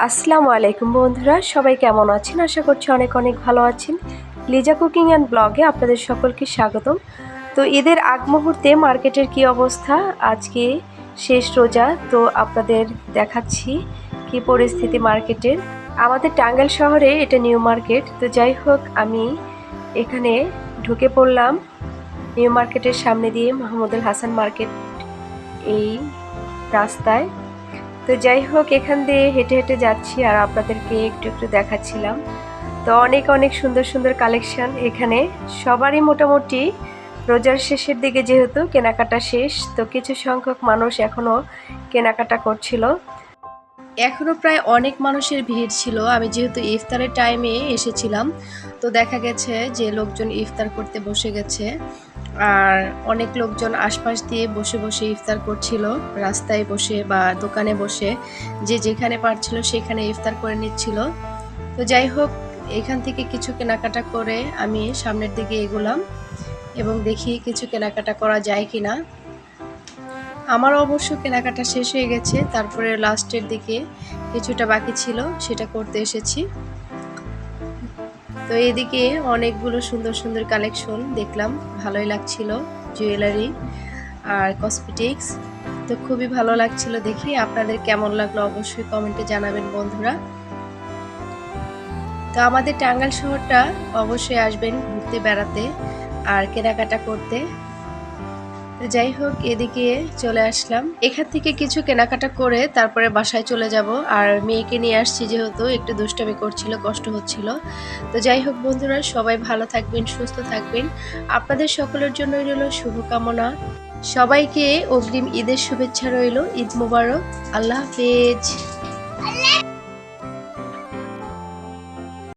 আসসালামু আলাইকুম বন্ধুরা, সবাই কেমন আছেন? আশা করছি অনেক অনেক ভালো আছেন। লিজা কুকিং অ্যান্ড ব্লগে আপনাদের সকলকে স্বাগতম। তো ঈদের আগ মুহূর্তে মার্কেটের কি অবস্থা? আজকে শেষ রোজা, তো আপনাদের দেখাচ্ছি কি পরিস্থিতি মার্কেটের। আমাদের টাঙ্গাইল শহরে এটা নিউ মার্কেট, তো যাই হোক, আমি এখানে ঢুকে পড়লাম নিউ মার্কেটের সামনে দিয়ে মাহমুদুল হাসান মার্কেট এই রাস্তায়। তো যাই হোক, এখান দিয়ে হেঁটে হেঁটে যাচ্ছি আর আপনাদেরকে একটু একটু দেখাচ্ছিলাম। তো অনেক অনেক সুন্দর সুন্দর কালেকশন এখানে। সবারই মোটামুটি রোজার শেষের দিকে যেহেতু কেনাকাটা শেষ, তো কিছু সংখ্যক মানুষ এখনও কেনাকাটা করছিল। এখনও প্রায় অনেক মানুষের ভিড় ছিল। আমি যেহেতু ইফতারের টাইমে এসেছিলাম, তো দেখা গেছে যে লোকজন ইফতার করতে বসে গেছে। আর অনেক লোকজন আশপাশ দিয়ে বসে বসে ইফতার করছিল, রাস্তায় বসে বা দোকানে বসে। যে যেখানে পারছিল সেখানে ইফতার করে নিচ্ছিল। তো যাই হোক, এখান থেকে কিছু কেনাকাটা করে আমি সামনের দিকে এগোলাম এবং দেখি কিছু কেনাকাটা করা যায় কি না আমার অবশ্য কেনাকাটা শেষ হয়ে গেছে, তারপরে লাস্টের দিকে কিছুটা বাকি ছিল, সেটা করতে এসেছি। তো এদিকে অনেকগুলো সুন্দর সুন্দর কালেকশন দেখলাম, ভালোই লাগছিল জুয়েলারি আর কসমেটিক্স তো খুবই ভালো লাগছিল দেখি, আপনাদের কেমন লাগল অবশ্যই কমেন্টে জানাবেন বন্ধুরা। তো আমাদের টাঙ্গাইল শহরটা অবশ্যই আসবেন ঘুরতে, বেড়াতে আর কেনাকাটা করতে। যাই হোক, এদিকে চলে আসলাম। এখান থেকে কিছু কেনাকাটা করে তারপরে বাসায় চলে যাব। আর মেয়েকে নিয়ে আসছি যেহেতু, একটু দুষ্টামি করছিল, কষ্ট হচ্ছিল। তো যাই হোক বন্ধুরা, সবাই ভালো থাকবেন, সুস্থ থাকবেন। আপনাদের সকলের জন্য রইল শুভকামনা। সবাইকে অগ্রিম ঈদের শুভেচ্ছা রইল। ঈদ মুবারক। আল্লাহ হাফেজ।